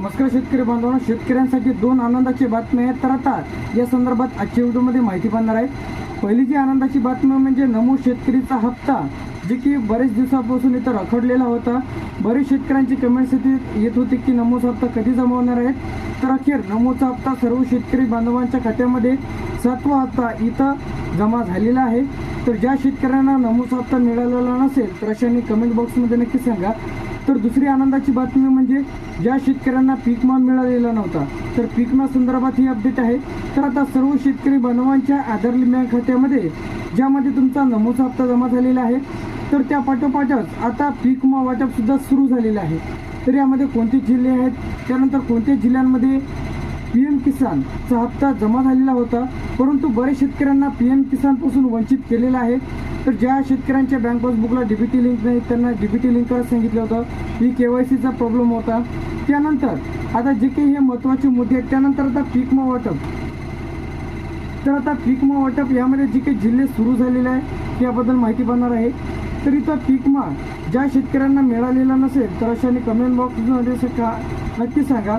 नमस्कार शेतकरी बांधवांनो शेतकऱ्यांसाठी दोन आनंदाची बातमी आहेत. तर आता या संदर्भात आजच्या व्हिडिओमध्ये माहिती पाहणार आहे. पहिली जी आनंदाची बातमी म्हणजे नमो शेतकरीचा हप्ता जे की बरेच दिवसापासून इथं रखडलेला होता. बरेच शेतकऱ्यांची कमेंट्स इथे येत होती की नमोचा हप्ता कधी जमा होणार आहेत? तर अखेर नमोचा हप्ता सर्व शेतकरी बांधवांच्या खात्यामध्ये सातवा हप्ता इथं जमा झालेला आहे. तर ज्या शेतकऱ्यांना नमोचा हप्ता मिळालेला नसेल तर अशांनी कमेंट बॉक्समध्ये नक्की सांगा. तर दुसरी आनंदाची बातमी म्हणजे ज्या शेतकऱ्यांना पीक मिळालेला नव्हता तर पीक संदर्भात ही अपडेट आहे. तर आता सर्व शेतकरी बांधवांच्या आधार बँक खात्यामध्ये ज्यामध्ये तुमचा नमोचा हप्ता जमा झालेला आहे तर त्या पाठोपाठच आता पीक वाटपसुद्धा वाटप सुद्धा सुरू झालेलं आहे. तर यामध्ये कोणते जिल्हे आहेत? त्यानंतर कोणत्या जिल्ह्यांमध्ये पी एम किसानचा हप्ता जमा झालेला होता? परंतु बरेच शेतकऱ्यांना पी एम किसानपासून वंचित केलेला आहे. तर ज्या शेतकऱ्यांच्या बँक पासबुकला डीबीटी लिंक नाही त्यांना डीबीटी लिंक सांगितलं होतं. ही के वाय सीचा प्रॉब्लेम होता. त्यानंतर आता जे काही हे महत्त्वाचे मुद्दे आहेत त्यानंतर आता पीक वाटप. तर आता पीक वाटप यामध्ये जे काही जिल्हे सुरू झालेले आहे याबद्दल माहिती बनणार आहे. तर इथं पीकमा ज्या शेतकऱ्यांना मिळालेला नसेल तर अशाने कमेंट बॉक्समध्ये का? नक्की सांगा.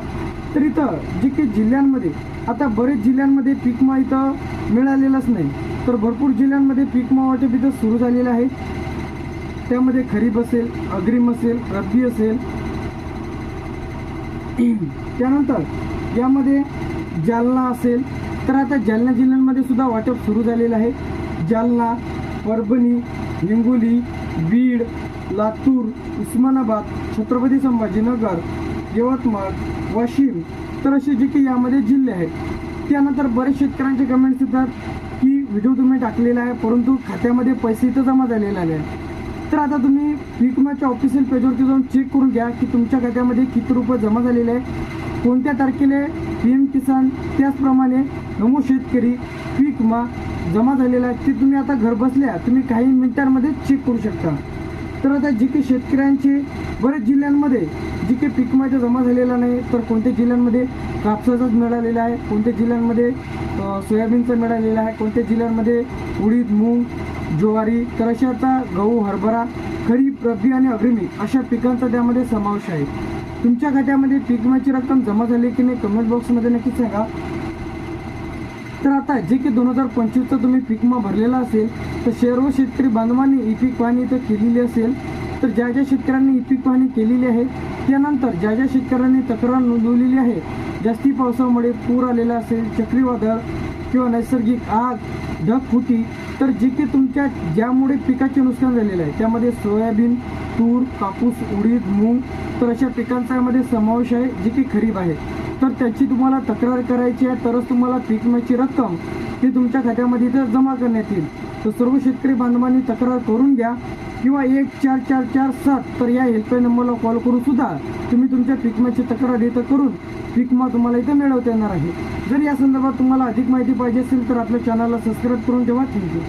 तर इथं जे काही जिल्ह्यांमध्ये आता बरेच जिल्ह्यांमध्ये पीकमा इथं मिळालेलाच नाही. तर भरपूर जिल्ह्यांमध्ये पीक विमा वाटप इथं सुरू झालेलं आहे त्यामध्ये खरीप असेल अग्रिम असेल रब्बी असेल. त्यानंतर यामध्ये जालना असेल. तर आता जालना जिल्ह्यांमध्ये सुद्धा वाटप सुरू झालेलं आहे. जालना परभणी हिंगोली बीड लातूर उस्मानाबाद छत्रपती संभाजीनगर यवतमाळ वाशिम तर असे जे की यामध्ये जिल्हे आहेत. त्यानंतर बरेच शेतकऱ्यांचे कमेंट्स येतात. व्हिडिओ तुम्ही टाकलेला आहे परंतु खात्यामध्ये पैसे इथं जमा झालेले आहे तर आता तुम्ही पीक विम्याच्या ऑफिशियल पेजवरती जाऊन चेक करून घ्या की तुमच्या खात्यामध्ये किती रुपये जमा झालेले आहे कोणत्या तारखेला पी एम किसान त्याचप्रमाणे नमो शेतकरी पीक विमा जमा झालेला आहे ते तुम्ही आता घरबसल्या तुम्ही काही मिनिटांमध्ये चेक करू शकता. तर आता जी काही शेतकऱ्यांचे बरेच जिल्ह्यांमध्ये जी काही पीक जमा झालेला नाही तर कोणत्या जिल्ह्यांमध्ये कापसाचाच मिळालेला आहे कोणत्या जिल्ह्यांमध्ये सोयाबीनचा सोयाबीनचं मिळालेलं आहे कोणत्या जिल्ह्यांमध्ये उडीद मूग ज्वारी तर अशा आता गहू हरभरा खरीप रब्बी आणि अग्रिमी अशा पिकांचा त्यामध्ये समावेश आहे. तुमच्या खात्यामध्ये पीक विम्याची रक्कम जमा झाली की नाही कमेंट बॉक्समध्ये नक्की सांगा. तर आता जे की दोन हजार पंचवीसचा तुम्ही पिकमा भरलेला असेल तर सर्व शेतकरी बांधवांनी ई पीक पाहणी इथं केलेली असेल तर ज्या ज्या शेतकऱ्यांनी ई पीक पाहणी केलेली आहे त्यानंतर ज्या ज्या शेतकऱ्यांनी तक्रार नोंदवलेली आहे जास्ती पावसामुळे पूर आलेला असेल चक्रीवादळ किंवा नैसर्गिक आग ढगफुटी तर जे की तुमच्या ज्यामुळे पिकाचे नुकसान झालेलं आहे त्यामध्ये सोयाबीन तूर कापूस उडीद मूग तर अशा पिकांचा यामध्ये समावेश आहे जी की खरीप आहे. तर त्याची तुम्हाला तक्रार करायची आहे तरच तुम्हाला पीक विम्याची रक्कम ती तुमच्या खात्यामध्ये इथं जमा करण्यात येईल. तर सर्व शेतकरी बांधवांनी तक्रार करून घ्या किंवा एक चार चार चार सात तर या हेल्पलाईन नंबरला कॉल करून सुद्धा तुम्ही तुमच्या पीक विम्याची तक्रार इथं करून पीक विमा तुम्हाला इथं मिळवता येणार आहे. जर या संदर्भात तुम्हाला अधिक माहिती पाहिजे असेल तर आपल्या चॅनलला सबस्क्राईब करून ठेवा. थँक्यू.